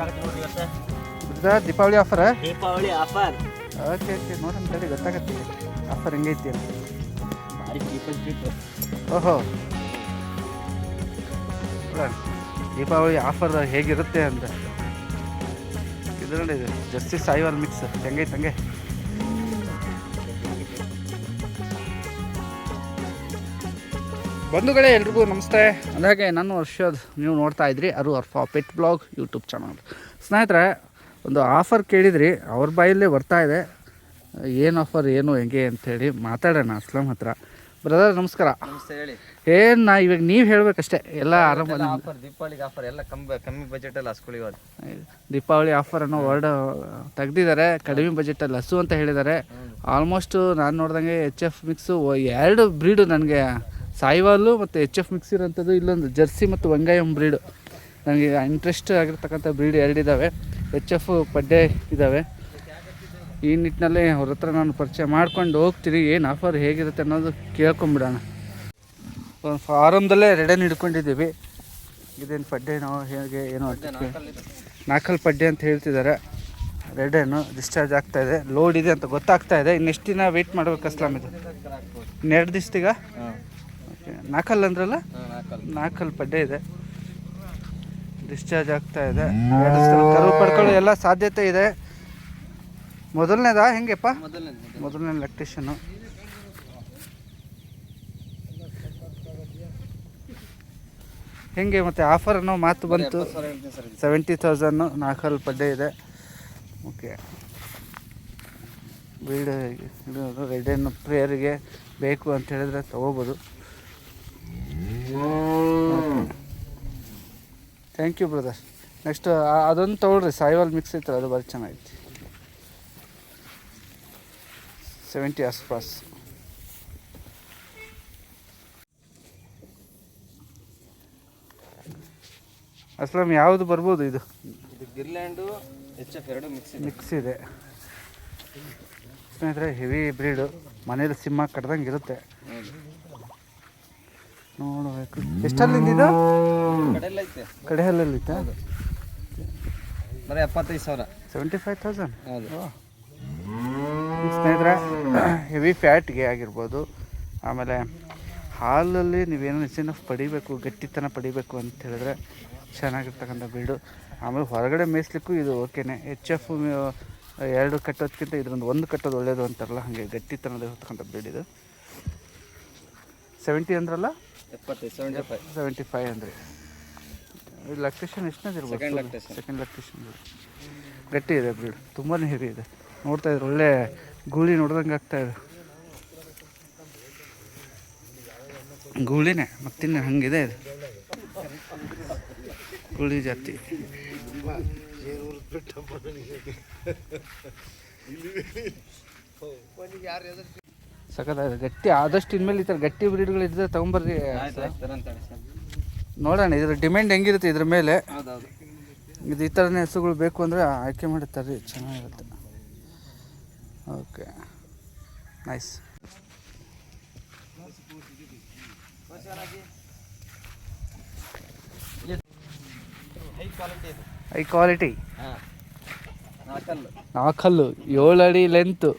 ನೋಡ್ರಿ ಇವತ್ತು. ಇದ Deepavali offer Deepavali offer okay okay ನೋಡೋಣ ತಡಿ ಗೊತ್ತಾಗತ್ತೆ. ಆಫರ್ ಹೆಂಗೈತಿ ಅಂತ. ಭಾರಿ ಚೀಪ್ ಚೀಪ್ ಓಹೋ. ದೀಪಾವಳಿ ಆಫರ್ ಹೇಗಿರುತ್ತೆ ಅಂತ. ಇದರಲ್ಲಿ ಜಸ್ಟಿಸ್ ಸಾಯಿವಾಲ್ ಮಿಕ್ಸ್ ಹೆಂಗೈತೆ ಹಂಗೆ? ಬಂಧುಗಳೇ ಎಲ್ರಿಗೂ ನಮಸ್ತೆ. ಅಂದಾಗೆ ನಾನು ವರ್ಷದ ನೀವು ನೋಡ್ತಾ ಇದ್ರಿ ಅರು Arfa pet blog YouTube channel ಸ್ನೇಹಿತರೆ ಒಂದು ಆಫರ್ ಕೇಳಿದ್ರಿ ಅವ್ರ ಬಾಯಲ್ಲೇ ಬರ್ತಾ ಇದೆ. ಏನು ಆಫರ್ ಏನು ಹೆಂಗೆ ಅಂಥೇಳಿ ಮಾತಾಡೋಣ ಅಸ್ಲಂ ಹತ್ರ. ಬ್ರದರ್ ನಮಸ್ಕಾರ. ನಮಸ್ತೆ ಹೇಳಿ. ಏನು ನಾ ಇವಾಗ ನೀವು ಹೇಳ್ಬೇಕಷ್ಟೇ ಎಲ್ಲ ಆರಾಮ ಆಫರ್ ದೀಪಾವಳಿಗೆ ಆಫರ್ ಎಲ್ಲ ಕಮ್ಮಿ ಕಮ್ಮಿ ಬಜೆಟ್ ಅಲ್ಲಿ ಹಸ್ಕೊಳ್ಳಿ ದೀಪಾವಳಿ ಆಫರ್ ಅನ್ನೋ ವರ್ಡ್ ತೆಗ್ದಿದ್ದಾರೆ ಕಡಿಮೆ ಬಜೆಟಲ್ಲಿ ಹಸು ಅಂತ ಹೇಳಿದ್ದಾರೆ. ಆಲ್ಮೋಸ್ಟ್ ನಾನು ನೋಡ್ದಂಗೆ ಎಚ್ ಎಫ್ ಮಿಕ್ಸು ಎರಡು ಬ್ರೀಡು ನನಗೆ ಸಾಯಿವಾಲು ಮತ್ತು ಎಚ್ ಎಫ್ ಮಿಕ್ಸ್ ಇರೋಂಥದ್ದು ಇಲ್ಲೊಂದು ಜರ್ಸಿ ಮತ್ತು ವಂಗಾಯಂ ಬ್ರೀಡು ನನಗೆ ಇಂಟ್ರೆಸ್ಟ್ ಆಗಿರ್ತಕ್ಕಂಥ ಬ್ರೀಡ್ ಎರಡಿದ್ದಾವೆ ಎಚ್ ಎಫ್ ಪಡ್ಡೆ ಇದ್ದಾವೆ ಈ ನಿಟ್ಟಿನಲ್ಲಿ ಅವ್ರ ಹತ್ರ ನಾನು ಪರಿಚಯ ಮಾಡ್ಕೊಂಡು ಹೋಗ್ತೀನಿ. ಏನು ಆಫರ್ ಹೇಗಿರುತ್ತೆ ಅನ್ನೋದು ಕೇಳ್ಕೊಂಬಿಡೋಣ. ಒಂದು ಫಾರಮ್ದಲ್ಲೇ ರೆಡನ್ ಹಿಡ್ಕೊಂಡಿದ್ದೀವಿ. ಇದೇನು ಪಡ್ಡೆನೋ ಹೇಗೆ ಏನೋ ನಾಕಲ್ ನಾಲ್ಕಲ್ ಪಡ್ಡೆ ಅಂತ ಹೇಳ್ತಿದ್ದಾರೆ. ರೆಡೇನು ಡಿಸ್ಚಾರ್ಜ್ ಆಗ್ತಾ ಇದೆ. ಲೋಡ್ ಇದೆ ಅಂತ ಗೊತ್ತಾಗ್ತಾ ಇದೆ. ಇನ್ನೆಷ್ಟು ದಿನ ವೆಯ್ಟ್ ಮಾಡ್ಬೇಕು ಅಸ್ಲಾಮ್ ಇದು? ಇನ್ನೆರಡು ದಿವಸದಿಗ? ಓಕೆ ನಾಲ್ಕಲ್ ಅಂದ್ರಲ್ಲ? ನಾಕಲ್. ಪಡ್ಡೆ ಇದೆ. ಡಿಸ್ಚಾರ್ಜ್ ಆಗ್ತಾ ಇದೆ. ಕರು ಪಡ್ಕೊಳ್ಳೋ ಎಲ್ಲ ಸಾಧ್ಯತೆ ಇದೆ. ಮೊದಲನೇದಾ? ಹೆಂಗೆಪ್ಪ? ಮೊದಲನೇ ಲ್ಯಾಕ್ಟೇಷನು ಹೆಂಗೆ ಮತ್ತೆ ಆಫರ್ ಅನ್ನೋ ಮಾತು ಬಂತು. ಸೆವೆಂಟಿ ತೌಸಂಡು ನಾಲ್ಕಲ್ಲಿ ಪಡ್ಡೆ ಇದೆ. ಓಕೆ ಬೀಡ್ ಇದು ರೆಡ್ ಪ್ರೇಯರಿಗೆ ಬೇಕು ಅಂತ ಹೇಳಿದ್ರೆ ತೊಗೋಬೋದು. ಥ್ಯಾಂಕ್ ಯು ಬ್ರದರ್ ನೆಕ್ಸ್ಟ್ ಅದೊಂದು ತೊಗೊಳ್ರಿ. ಸಾಯಿವಾಲ್ ಮಿಕ್ಸ್ ಐತಲ್ಲ ಅದು ಭಾರಿ ಚೆನ್ನಾಗೈತಿ. ಸೆವೆಂಟಿ ಆಸ್ಪಾಸ್ ಅಸ್ಲಾಮ್ ಯಾವುದು ಬರ್ಬೋದು ಇದು? ಇದು ಗಿರ್ಲ್ಯಾಂಡು ಎಚ್ ಎಫ್ ಎರಡು ಮಿಕ್ಸ್ ಇದೆ. ಮಿಕ್ಸ್ ಇದೆ. ಸ್ನೇಹಿತರೆ ಹೆವಿ ಬ್ರೀಡು ಮನೇಲಿ ಸಿಂಹ ಕಡ್ದಂಗೆ ಇರುತ್ತೆ. ನೋಡಬೇಕು. ಎಷ್ಟಲ್ಲಿಂದ ಇದು ಕಡೆಲ್ಲ ಐತೆ ಕಡೆ ಹಲ್ಲಲ್ಲಿತ್ತ ಬರೀ ಎಪ್ಪತ್ತೈದು ಸಾವಿರ. Seventy five thousand? ಸ್ನೇಹಿತರೆ ಹೆವಿ ಫ್ಯಾಟ್ಗೆ ಆಗಿರ್ಬೋದು. ಆಮೇಲೆ ಹಾಲಲ್ಲಿ ನೀವೇನು ಹೆಚ್ಚಿನ ಪಡಿಬೇಕು ಗಟ್ಟಿತನ ಪಡಿಬೇಕು ಅಂತ ಹೇಳಿದ್ರೆ ಚೆನ್ನಾಗಿರ್ತಕ್ಕಂಥ ಬಿಲ್ಡು ಆಮೇಲೆ ಹೊರಗಡೆ ಮೇಯಿಸ್ಲಿಕ್ಕೂ ಇದು ಓಕೆನೆ. ಎಚ್ ಎಫ್ ಎರಡು ಕಟ್ಟೋದಕ್ಕಿಂತ ಇದೊಂದು ಒಂದು ಕಟ್ಟೋದು ಒಳ್ಳೇದು ಅಂತಾರಲ್ಲ ಹಾಗೆ ಗಟ್ಟಿತನದ ಇರ್ತಕ್ಕಂಥ ಬಿಲ್ಡ್ ಇದು ಸೆವೆಂಟಿ ಅಂದ್ರಲ್ಲ? ಎಪ್ಪತ್ತೈದು ಸೆವೆಂಟಿ ಫೈವ್ ಸೆವೆಂಟಿ ಫೈವ್ ಅಂದರೆ ಲಕ್ಟೇಷನ್ ಎಷ್ಟನೇದಿರ್ಬೋದು ಸೆಕೆಂಡ್ ಲಕ್ಟೇಷನ್ ಗಟ್ಟಿ ಇದೆ ಬ್ರೀಡ್ ತುಂಬಾ ಹೆವಿ ಇದೆ. ನೋಡ್ತಾ ಇದ್ರೆ ಒಳ್ಳೆ ಗೂಳಿ ನೋಡ್ದಂಗೆ ಆಗ್ತಾ ಇದೆ. ಗೂಳಿನೇ ಮತ್ತಿನ್ನ ಹಂಗಿದೆ ಇದು. ಗೂಳಿ ಜಾತಿ. ಸಖತ್ತಾಗಿದೆ ಗಟ್ಟಿ ಆದಷ್ಟು ಇನ್ಮೇಲೆ ಈ ಥರ ಗಟ್ಟಿ ಬ್ರೀಡ್ಗಳು ಇದ್ರೆ ತೊಗೊಂಬರ್ರಿ. ನೋಡೋಣ ಇದ್ರ ಡಿಮ್ಯಾಂಡ್ ಹೆಂಗಿರುತ್ತೆ ಇದ್ರ ಮೇಲೆ? ಇದು ಈ ಥರನೇ ಹಸುಗಳು ಬೇಕು ಅಂದರೆ ಆಯ್ಕೆ ಮಾಡುತ್ತಾರೆ ಚೆನ್ನಾಗಿರುತ್ತೆ. ಓಕೆ. ನೈಸ್. ಹೈ ಕ್ವಾಲಿಟಿ ನಾಕಲ್ಲು. ನಾಲ್ಕಲ್ಲು ಏಳು ಅಡಿ ಲೆಂತು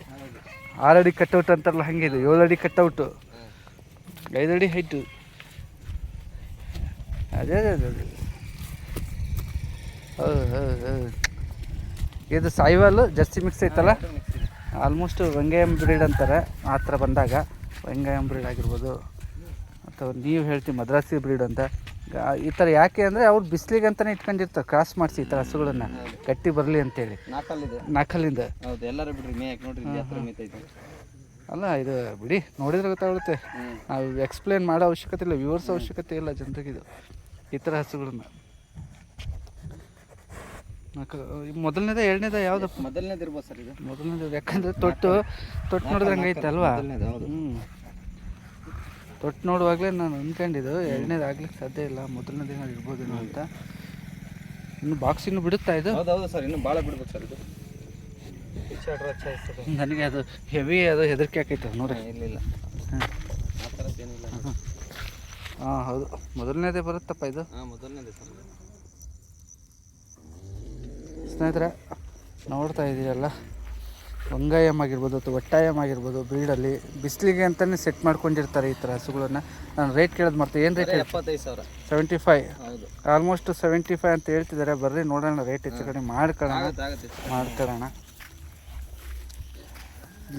ಆರು ಅಡಿ ಕಟ್ಔಟ್ ಅಂತಾರಲ್ಲ, ಹಂಗಿದೆ. ಏಳು ಅಡಿ ಕಟ್ಔಟು. ಐದು ಅಡಿ ಹೈಟು ಅದೇ ಅದೇ ಅದೇ. ಹೌದು ಇದು ಸಾಯಿವಾಲು, ಜರ್ಸಿ ಮಿಕ್ಸ್ ಐತಲ್ಲ? ಆಲ್ಮೋಸ್ಟ್ ವೆಂಗಾಯಂ ಬ್ರೀಡ್ ಅಂತಾರೆ. ಆ ಥರ ಬಂದಾಗ ವೆಂಗಾಯಂ ಬ್ರೀಡ್ ಆಗಿರ್ಬೋದು. ಅಥವಾ ನೀವು ಹೇಳ್ತೀವಿ ಮದ್ರಾಸಿ ಬ್ರೀಡ್ ಅಂತ. ಈ ಥರ ಯಾಕೆ ಅಂದರೆ ಅವ್ರು ಬಿಸಿಲಿಗೆ ಅಂತಲೇ ಇಟ್ಕೊಂಡಿರ್ತಾರೆ ಕ್ರಾಸ್ ಮಾಡಿಸಿ ಈ ಥರ ಹಸುಗಳನ್ನ. ಗಟ್ಟಿ ಬರಲಿ ಅಂತೇಳಿ. ನಾಲ್ಕಲ್ಲಿದೆ ಹೌದು ಎಲ್ಲರೂ ಬಿಡ್ರಿ ಮೇಯಕ್ಕೆ ನೋಡ್ರಿ ಅಲ್ಲ ಇದು ಬಿಡಿ ನೋಡಿದ್ರೆ ಗೊತ್ತಾಗುತ್ತೆ ನಾವು ಎಕ್ಸ್ಪ್ಲೇನ್ ಮಾಡೋ ಅವಶ್ಯಕತೆ ಇಲ್ಲ ವ್ಯೂವರ್ಸ್ ಅವಶ್ಯಕತೆ ಇಲ್ಲ ಜನರಿಗೆ ಇದು. ಈ ಥರ ಹಸುಗಳನ್ನ. ಮೊದಲನೇದೇ ಎರಡನೇದ ಯಾವ್ದು? ಮೊದಲನೇದು ಇರ್ಬೋದು ಸರ್ ಇದು. ಮೊದಲನೇದು ಯಾಕಂದ್ರೆ ತೊಟ್ಟು ತೊಟ್ಟು ನೋಡಿದ್ರೆ ಹಂಗೈತೆ ಅಲ್ವಾ? ಹ್ಞೂ ತೊಟ್ಟು ನೋಡುವಾಗಲೇ ನಾನು ಅಂದ್ಕೊಂಡಿದ್ದು ಎರಡನೇದು ಆಗ್ಲಿಕ್ಕೆ ಸಾಧ್ಯ ಇಲ್ಲ ಮೊದಲನೇ ದಿನ ಇರ್ಬೋದೇನೋ ಅಂತ. ಇನ್ನು ಬಾಕ್ಸ್ ಇನ್ನು ಬಿಡುತ್ತಾ ಇದು? ಹೌದು ಹೌದು ಸರ್ ಇನ್ನು ಭಾಳ ಬಿಡ್ಬೇಕು ಸರ್ ಇದು. ನನಗೆ ಅದು ಹೆವಿ ಅದು ಹೆದರಿಕೆ ಆಕೈತೆ ನೋಡಿ ಇಲ್ಲ ಇಲ್ಲ. ಹಾಂ. ಆ ಥರದ್ದೇನಿಲ್ಲ ಹಾಂ ಹೌದು. ಮೊದಲನೇದೇ ಬರುತ್ತಪ್ಪ ಇದು? ಹಾಂ ಮೊದಲನೇದೇ ಸರ್. ಸ್ನೇಹಿತರೆ ನೋಡ್ತಾ ಇದ್ದೀರಲ್ಲ ವಂಗಾಯಂ ಆಗಿರ್ಬೋದು ಅಥವಾ ಒಟ್ಟಾಯಂ ಆಗಿರ್ಬೋದು ಬ್ರೀಡಲ್ಲಿ ಬಿಸಿಲಿಗೆ ಅಂತಲೇ ಸೆಟ್ ಮಾಡ್ಕೊಂಡಿರ್ತಾರೆ ಈ ಥರ ಹಸುಗಳನ್ನು. ನಾನು ರೇಟ್ ಕೇಳೋದು ಮಾಡ್ತೀನಿ ಏನು ರೇಟ್ ಎಪ್ಪತ್ತೈದು ಸಾವಿರ. Seventy five almost seventy five ಅಂತ ಹೇಳ್ತಿದ್ದಾರೆ ಬರ್ರಿ ನೋಡೋಣ ರೇಟ್ ಹೆಚ್ಚು ಕಡಿಮೆ ಮಾಡ್ಕೊಳ್ಳೋಣ. ಮಾಡ್ಕೊಳ್ಳೋಣ.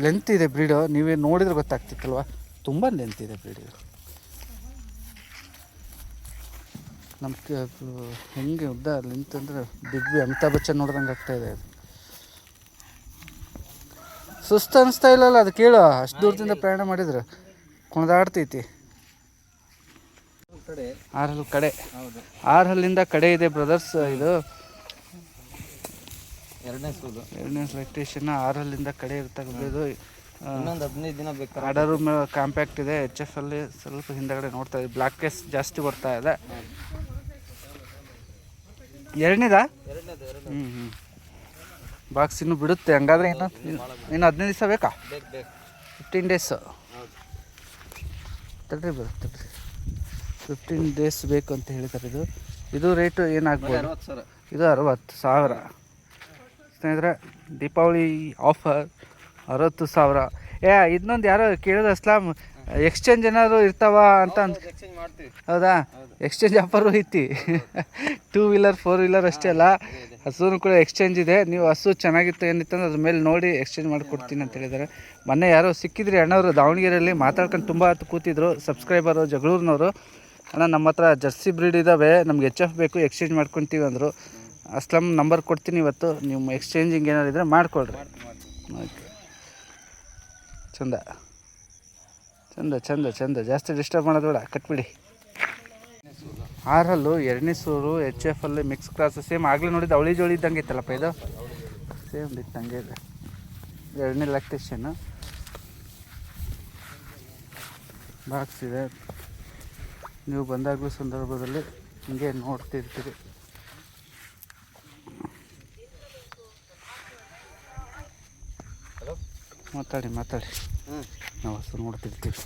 ಲೆಂತ್ ಇದೆ ಬ್ರೀಡು ನೀವೇ ನೋಡಿದ್ರೆ ಗೊತ್ತಾಗ್ತಿತ್ತಲ್ವ? ತುಂಬ ಲೆಂತ್ ಇದೆ ಬ್ರೀಡು ನಮ್ಮ ಹೆಂಗೆ ಉದ್ದ ಲೆಂತ್ ಅಂದರೆ ದಿಗ್ಬಿ ಅಮಿತಾಬ್ ಬಚ್ಚನ್ ನೋಡ್ದಂಗೆ ಆಗ್ತಾಯಿದೆ ಇದೆ ಅದು. ಸುಸ್ತು ಅನಿಸ್ತಾ ಇಲ್ಲಲ್ಲ ಅದು ಕೇಳು. ಅಷ್ಟು ದೂರದಿಂದ ಪ್ರಯಾಣ ಮಾಡಿದ್ರೆ ಕುಣಿದಾಡ್ತೈತಿ ಆರ್ಹಲ್ ಕಡೆ. ಹೌದು ಆರು ಹಲ್ಲಿಂದ ಕಡೆ ಇದೆ ಬ್ರದರ್ಸ್ ಇದು. ಎರಡನೇ ಸೂಲು ಎರಡನೇ ಲ್ಯಾಕ್ಟೇಷನ್ ಆರು ಹಲ್ಲಿಂದ ಕಡೆ ಇರ್ತಕ್ಕಂಥದ್ದು ಇನ್ನೊಂದು ಹದಿನೈದು ದಿನ ಬೇಕು ಆರ್ಡರು ಕಾಂಪ್ಯಾಕ್ಟ್ ಇದೆ. ಎಚ್ ಎಫ್ ಅಲ್ಲಿ ಸ್ವಲ್ಪ ಹಿಂದಗಡೆ ನೋಡ್ತಾ ಇದೆ ಬ್ಲ್ಯಾಕ್ ಕೇಸ್ ಜಾಸ್ತಿ ಬರ್ತಾ ಇದೆ. ಎರಡನೇದಾ? ಎರಡನೇದು ಎರಡು ಹ್ಞೂ ಹ್ಞೂ ಬಾಕ್ಸ್ ಇನ್ನೂ ಬಿಡುತ್ತೆ. ಹಂಗಾದ್ರೆ ಇನ್ನು ಇನ್ನು ಹದಿನೈದು ದಿವಸ ಬೇಕಾ? ಫಿಫ್ಟೀನ್ ಡೇಸ್ ತಡ್ರಿ ಬರುತ್ತೆ ತಡ್ರಿ. ಫಿಫ್ಟೀನ್ ಡೇಸ್ ಬೇಕು ಅಂತ ಹೇಳ್ತಾರೆ ಇದು. ಇದು ರೇಟು ಏನಾಗ್ಬೋದು ಇದು ಅರವತ್ತು ಸಾವಿರ. ಸ್ನೇಹಿತರೆ ದೀಪಾವಳಿ ಆಫರ್ ಅರವತ್ತು ಸಾವಿರ. ಏ ಇದನ್ನೊಂದು ಯಾರೋ ಕೇಳಿದ ಅಸ್ಲಾಂ ಎಕ್ಸ್ಚೇಂಜ್ ಏನಾದ್ರು ಇರ್ತಾವ ಅಂತ ಹೌದಾ ಎಕ್ಸ್ಚೇಂಜ್ ಆಫರು ಐತಿ. ಟೂ ವೀಲರ್ ಫೋರ್ ವೀಲರ್ ಅಷ್ಟೇ ಅಲ್ಲ. ಹಸುನು ಕೂಡ ಎಕ್ಸ್ಚೇಂಜ್ ಇದೆ. ನೀವು ಹಸು ಚೆನ್ನಾಗಿತ್ತು ಏನಿತ್ತಂದ್ರೆ ಅದ್ರ ಮೇಲೆ ನೋಡಿ ಎಕ್ಸ್ಚೇಂಜ್ ಮಾಡಿಕೊಡ್ತೀನಿ ಅಂತ ಹೇಳಿದ್ದಾರೆ. ಮೊನ್ನೆ ಯಾರೋ ಸಿಕ್ಕಿದ್ರಿ ಅಣ್ಣವರು ದಾವಣಗೆರೆಯಲ್ಲಿ ಮಾತಾಡ್ಕೊಂಡು ತುಂಬ ಹೊತ್ತು ಕೂತಿದ್ರು. ಸಬ್ಸ್ಕ್ರೈಬರು ಜಗಳೂರಿನವರು. ಅಣ್ಣ ನಮ್ಮ ಹತ್ರ ಜರ್ಸಿ ಬ್ರೀಡ್ ಇದ್ದಾವೆ ನಮ್ಗೆ ಎಚ್ ಎಫ್ ಬೇಕು ಎಕ್ಸ್ಚೇಂಜ್ ಮಾಡ್ಕೊತೀವಿ ಅಂದರು. ಅಸ್ಲಮ್ ನಂಬರ್ ಕೊಡ್ತೀನಿ ಇವತ್ತು. ನಿಮ್ಮ ಎಕ್ಸ್ಚೇಂಜಿಂಗ್ ಏನಾರು ಇದ್ದರೆ ಮಾಡಿಕೊಡ್ರಿ. ಓಕೆ ಚಂದ. ಚಂದ ಚಂದ ಚಂದ. ಜಾಸ್ತಿ ಡಿಸ್ಟರ್ಬ್ ಮಾಡೋದು ಬೇಡ. ಕಟ್ಬಿಡಿ ಆರಲ್ಲು ಎರಡನೇ ಸೂರು ಎಚ್ ಎಫ್ ಅಲ್ಲಿ ಮಿಕ್ಸ್ ಕ್ಲಾಸ್ ಸೇಮ್ ಆಗಲೇ ನೋಡಿದ್ದು ಅವಳಿ ಜೋಳಿ ಇದ್ದಂಗೆ ಇತ್ತಲ್ಲಪ್ಪ ಇದು? ಸೇಮ್ ಇತ್ತಂಗೆ ಇದೆ. ಎರಡನೇ ಲ್ಯಾಕ್ಟೇಷನ್ ಬಾಕ್ಸ್ ಇದೆ. ನೀವು ಬಂದಾಗಲೂ ಸಂದರ್ಭದಲ್ಲಿ ಹಿಂಗೆ ನೋಡ್ತಿರ್ತೀರಿ. ಮಾತಾಡಿ ಮಾತಾಡಿ. ಹ್ಞೂ ನಾವು ಹಸು ನೋಡ್ತಿರ್ತೀವಿ.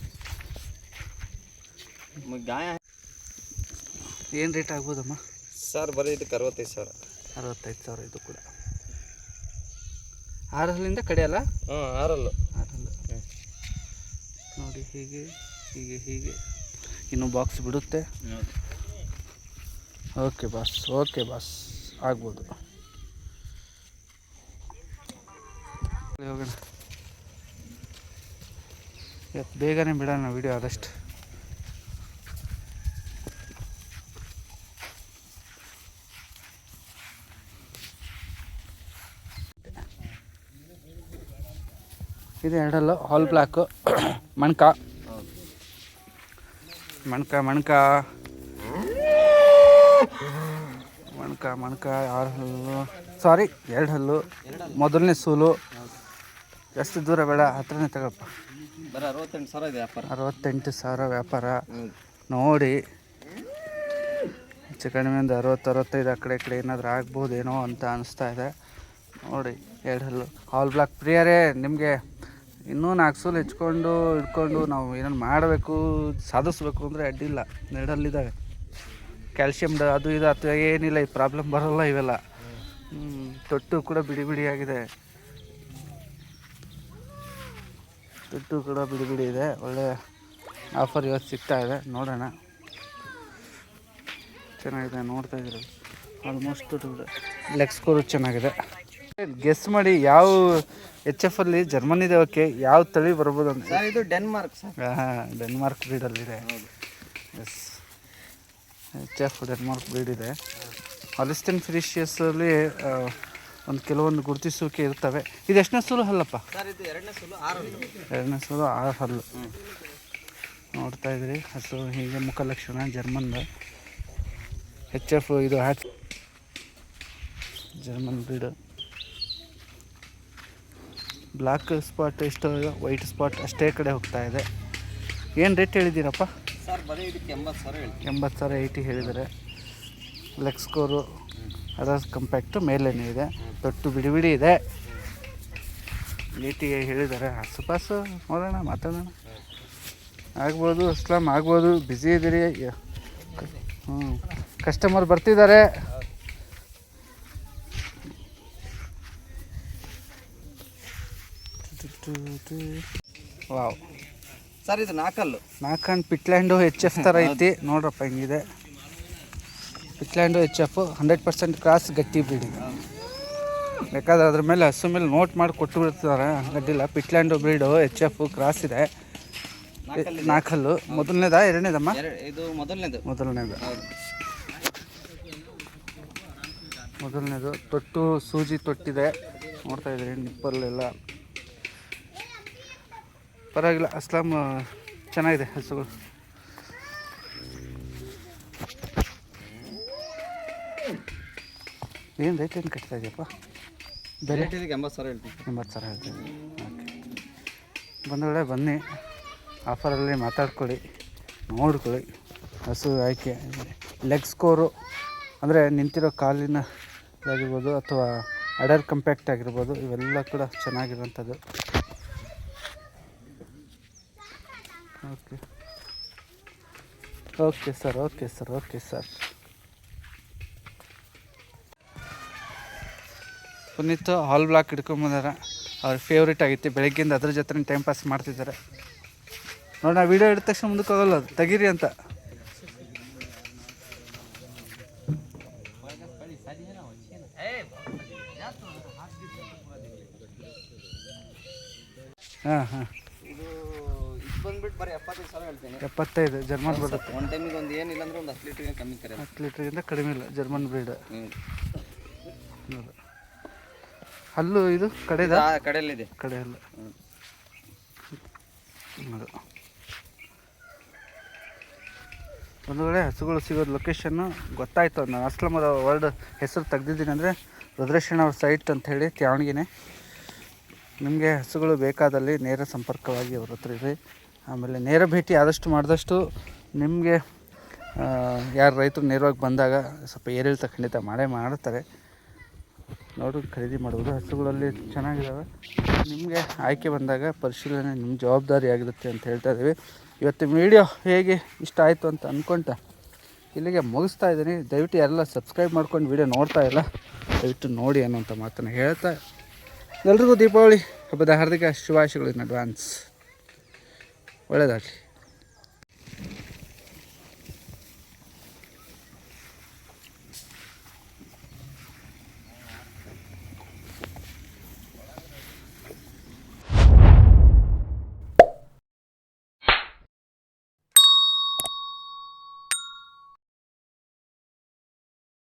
ಗಾಯ ಏನು ರೇಟ್ ಆಗ್ಬೋದಮ್ಮ? ಸರ್ ಬರೀ ಇದಕ್ಕೆ ಅರವತ್ತೈದು ಸಾವಿರ. ಅರವತ್ತೈದು ಸಾವಿರ ಇದು ಕೂಡ. ಆರಲ್ಲಿಂದ ಕಡೆಯಲ್ಲ ಹ್ಞೂ ಆರಲ್ಲು. ಆರಲ್ಲ. ನೋಡಿ ಹೀಗೆ ಹೀಗೆ ಹೀಗೆ. ಇನ್ನು ಬಾಕ್ಸ್ ಬಿಡುತ್ತೆ. ಓಕೆ ಬಾಸ್ ಓಕೆ ಬಾಸ್ ಆಗ್ಬೋದು. ಹೋಗೋಣ. ಇವತ್ತು ಬೇಗನೆ ಬಿಡೋಣ ವಿಡಿಯೋ ಆದಷ್ಟು. ಇದು ಎರಡಲ್ಲು ಹಾಲ್ ಬ್ಲ್ಯಾಕು ಮಣ್ಕ. ಮಣ್ಕ ಮಣ್ಕ. ಮಣ್ಕ ಮಣ್ಕ ಆರು ಹಲ್ಲು. ಸಾರಿ ಎರಡು ಹಲ್ಲು. ಮೊದಲನೇ ಸೂಲು. ಎಷ್ಟು ದೂರ ಬೇಡ ಹತ್ರನೇ ತಗೊಳಪ್ಪ ಬರೀ ಅರವತ್ತೆಂಟು ಸಾವಿರ ಇದೆ ವ್ಯಾಪಾರ. ಅರವತ್ತೆಂಟು ಸಾವಿರ ವ್ಯಾಪಾರ. ನೋಡಿ. ಹೆಚ್ಚು ಕಡಿಮೆ ಒಂದು ಅರವತ್ತು ಅರವತ್ತೈದು ಆ ಕಡೆ ಈ ಕಡೆ ಏನಾದರೂ ಆಗ್ಬೋದೇನೋ ಅಂತ ಅನಿಸ್ತಾ ಇದೆ. ನೋಡಿ ಎರಡು ಹಲ್ಲು ಹಾಲ್ ಬ್ಲಾಕ್ ಪ್ರಿಯರೇ ನಿಮಗೆ ಇನ್ನೂ ನಾಲ್ಕು ಸೂಲ್ ಹೆಚ್ಕೊಂಡು ಇಟ್ಕೊಂಡು ನಾವು ಏನೇನು ಮಾಡಬೇಕು ಸಾಧಿಸ್ಬೇಕು ಅಂದರೆ ಅಡ್ಡಿಲ್ಲ. ಎರಡಲ್ಲಿದ್ದಾವೆ ಕ್ಯಾಲ್ಶಿಯಮ್ ಅದು ಇದು ಅಥವಾ ಏನಿಲ್ಲ ಈ ಪ್ರಾಬ್ಲಮ್ ಬರೋಲ್ಲ ಇವೆಲ್ಲ. ತೊಟ್ಟು ಕೂಡ ಬಿಡಿ ಬಿಡಿಯಾಗಿದೆ. ತೊಟ್ಟು ಕೂಡ ಬಿಡಿ ಬಿಡಿ ಇದೆ. ಒಳ್ಳೆ ಆಫರ್ ಇವತ್ತು ಸಿಗ್ತಾ ಇದೆ. ನೋಡೋಣ. ಚೆನ್ನಾಗಿದೆ ನೋಡ್ತಾ ಇದ್ದೀರ? ಆಲ್ಮೋಸ್ಟ್ ಲೆಗ್ ಸ್ಕೋರು ಚೆನ್ನಾಗಿದೆ. ಗೆಸ್ ಮಾಡಿ ಯಾವ ಎಚ್ ಎಫ್ ಅಲ್ಲಿ ಜರ್ಮನಿ ಓಕೆ ಯಾವ ತಳಿ ಬರ್ಬೋದು ಅಂತ. ಸರ್ ಇದು ಡೆನ್ಮಾರ್ಕ್ ಸರ್. ಹಾಂ Denmark ಬ್ರೀಡಲ್ಲಿದೆ yes H F Denmark breed ಇದೆ. ಅಲಿಸ್ಟನ್ ಫಿರಿಷಿಯಸಲ್ಲಿ ಒಂದು ಕೆಲವೊಂದು ಗುರುತಿಸುವಿಕೆ ಇರ್ತವೆ. ಇದು ಎಷ್ಟನೇ ಸೂಲು ಹಲ್ಲಪ್ಪ? ಎರಡನೇ ಸೂಲು ಆರು ಹಲ್ಲು. ನೋಡ್ತಾ ಇದ್ರಿ ಹಸು ಹೀಗೆ ಮುಖಲಕ್ಷಣ ಜರ್ಮನ್ದು ಎಚ್ ಎಫ್ ಇದು H German breed black spot ಎಷ್ಟು ವೈಟ್ ಸ್ಪಾಟ್ ಅಷ್ಟೇ ಕಡೆ ಹೋಗ್ತಾ ಇದೆ. ಏನು ರೇಟ್ ಹೇಳಿದ್ದೀರಪ್ಪ? ಸಾವಿರ ಎಂಬತ್ತು ಸಾವಿರ ಏಯ್ಟಿ ಹೇಳಿದರೆ. ಲೆಗ್ ಸ್ಕೋರು ಅದರ ಕಂಪ್ಯಾಕ್ಟು ಮೇಲೇನೇ ಇದೆ. ತೊಟ್ಟು ಬಿಡಿಬಿಡಿ ಇದೆ. ನೀಟಿಗೆ ಹೇಳಿದ್ದಾರೆ ಆಸುಪಾಸು ನೋಡೋಣ ಮಾತಾಡೋಣ. ಆಗ್ಬೋದು ಅಸ್ಲಾಮ್ ಆಗ್ಬೋದು ಬ್ಯುಸಿ ಇದ್ದೀರಿ. ಹ್ಞೂ ಕಸ್ಟಮರ್ ಬರ್ತಿದ್ದಾರೆ. ವಾವ್. ಸರ್ ಇದು ನಾಕಲ್ಲು. ನಾಕಂಡ್ ಪಿಟ್ಲ್ಯಾಂಡು ಎಚ್ ಎಫ್ ಥರ ಐತಿ. ನೋಡ್ರಪ್ಪ ಹೆಂಗಿದೆ. ಪಿಟ್ಲ್ಯಾಂಡು H F hundred percent cross ಗಟ್ಟಿ ಬ್ರೀಡಿಂಗ್. ಬೇಕಾದ್ರೆ ಅದ್ರ ಮೇಲೆ ಹಸು ಮೇಲೆ ನೋಟ್ ಮಾಡಿ ಕೊಟ್ಟು ಬಿಡ್ತಿದ್ದಾರೆ ಗಡ್ಡಿಲ್ಲ ಪಿಟ್ಲ್ಯಾಂಡು ಬ್ರೀಡು ಎಚ್ ಎಫ್ ಕ್ರಾಸ್ ಇದೆ. ನಾಲ್ಕಲ್ಲಿ ಮೊದಲನೇದಾ ಎರಡನೇದಮ್ಮ? ಇದು ಮೊದಲನೇದು. ಮೊದಲನೇದು. ಮೊದಲನೇದು ತೊಟ್ಟು ಸೂಜಿ ತೊಟ್ಟಿದೆ. ನೋಡ್ತಾ ಇದ್ರಿ ನಿಪ್ಪಲ್ಲೆಲ್ಲ. ಪರವಾಗಿಲ್ಲ ಅಸ್ಲಾಮ್ ಚೆನ್ನಾಗಿದೆ ಹಸುಗಳು. ಏನು ರೇಟ್ ಏನು ಕಟ್ತಾ ಇದೆಯಪ್ಪ? ಬೆಲೆ? ಎಂಬತ್ತು ಸಾವಿರ ಹೇಳ್ತೀನಿ. ಎಂಬತ್ತು ಸಾವಿರ ಹೇಳ್ತೀನಿ ಓಕೆ ಬಂದೊಳ್ಳೆ ಬನ್ನಿ. ಆಫರಲ್ಲಿ ಮಾತಾಡ್ಕೊಳ್ಳಿ. ನೋಡ್ಕೊಳ್ಳಿ. ಹಸು ಆಯ್ಕೆ. ಲೆಗ್ ಸ್ಕೋರು ಅಂದರೆ ನಿಂತಿರೋ ಕಾಲಿನ ಆಗಿರ್ಬೋದು ಅಥವಾ ಅಡರ್ ಕಂಪ್ಯಾಕ್ಟ್ ಆಗಿರ್ಬೋದು ಇವೆಲ್ಲ ಕೂಡ ಚೆನ್ನಾಗಿರೋಂಥದ್ದು okay okay sir okay sir okay sir Puneeth ಹಾಲ್ ಬ್ಲಾಕ್ ಹಿಡ್ಕೊಂಬಂದಾರ ಅವ್ರ ಫೇವ್ರೇಟ್ ಆಗಿತ್ತು ಬೆಳಗ್ಗೆಯಿಂದ ಅದ್ರ ಜೊತೆ ಟೈಮ್ ಪಾಸ್ ಮಾಡ್ತಿದ್ದಾರೆ ನೋಡಿ ನಾ ವೀಡಿಯೋ ಹಿಡಿದ ತಕ್ಷಣ ಮುಂದಕ್ಕೆ ಹೋಗಲ್ಲ ಅದು. ತೆಗೀರಿ ಅಂತ. ಹಾಂ ಹಾಂ. ಬಂದ್ಬಿಟ್ಟು ಬರೀ ಎಪ್ಪತ್ತೈದು ಸಾವಿರ ಹೇಳ್ತೀನಿ ಎಪ್ಪತ್ತೈದು ಜರ್ಮನ್ ಬರುತ್ತೆ. ಒಂದು ಟೈಮಿಗೆ ಒಂದು ಏನಿಲ್ಲ ಅಂದ್ರೆ ಒಂದು ಹತ್ತು ಲೀಟ್ರಿಗೆ ಕಮ್ಮಿ ಕರೆ ಹತ್ತು ಲೀಟ್ರಿಂದ ಕಡಿಮೆ ಇಲ್ಲ. ಜರ್ಮನ್ ಬ್ರೀಡ್ ಹ್ಞೂ ಹಲ್ಲು ಇದು? ಕಡೆದ? ಕಡೆಯಲ್ಲಿದೆ. ಕಡೆ ಅದು ಒಂದು ವೇಳೆ ಹಸುಗಳು ಸಿಗೋದು ಲೊಕೇಶನ್ನು ಗೊತ್ತಾಯಿತು. ನಾನು ಅಸ್ಲಮದ ವರ್ಡ್ ಹೆಸರು ತೆಗ್ದಿದ್ದೀನಿ ಅಂದರೆ ರುದ್ರೇಶಣ್ಣ ಅವ್ರ ಸೈಟ್ ಅಂತ ಹೇಳಿ ತ್ಯಾವಣಿಗೆನೆ. ನಿಮಗೆ ಹಸುಗಳು ಬೇಕಾದಲ್ಲಿ ನೇರ ಸಂಪರ್ಕವಾಗಿ ಅವ್ರ ಹತ್ರ ಇರಿ. ಆಮೇಲೆ ನೇರ ಭೇಟಿ ಆದಷ್ಟು ಮಾಡಿದಷ್ಟು ನಿಮಗೆ ಯಾರು ರೈತರು ನೇರವಾಗಿ ಬಂದಾಗ ಸ್ವಲ್ಪ ಏರಿಳಿತ ಖಂಡಿತ ಮಾಡೇ ಮಾಡ್ತಾರೆ. ನೋಡಿ, ಖರೀದಿ ಮಾಡುವುದು. ಹಸುಗಳಲ್ಲಿ ಚೆನ್ನಾಗಿದ್ದಾವೆ ನಿಮಗೆ ಆಯ್ಕೆ ಬಂದಾಗ ಪರಿಶೀಲನೆ ನಿಮ್ಮ ಜವಾಬ್ದಾರಿ ಆಗಿರುತ್ತೆ ಅಂತ ಹೇಳ್ತಾ ಇದ್ದೀವಿ. ಇವತ್ತು ವಿಡಿಯೋ ಹೇಗೆ ಇಷ್ಟ ಆಯಿತು ಅಂತ ಅಂದ್ಕೊಂತ ಇಲ್ಲಿಗೆ ಮುಗಿಸ್ತಾ ಇದ್ದೀನಿ. ದಯವಿಟ್ಟು ಎಲ್ಲ ಸಬ್ಸ್ಕ್ರೈಬ್ ಮಾಡ್ಕೊಂಡು ವೀಡಿಯೋ ನೋಡ್ತಾ ಇಲ್ಲ, ದಯವಿಟ್ಟು ನೋಡಿ ಅನ್ನೋಂಥ ಮಾತನ್ನು ಹೇಳ್ತಾ ಎಲ್ರಿಗೂ ದೀಪಾವಳಿ ಹಬ್ಬದ ಹಾರ್ದಿಕ ಶುಭಾಶಯಗಳು ಇನ್ ಅಡ್ವಾನ್ಸ್ ಒಳ್ಳೆಯದಾಗಲಿ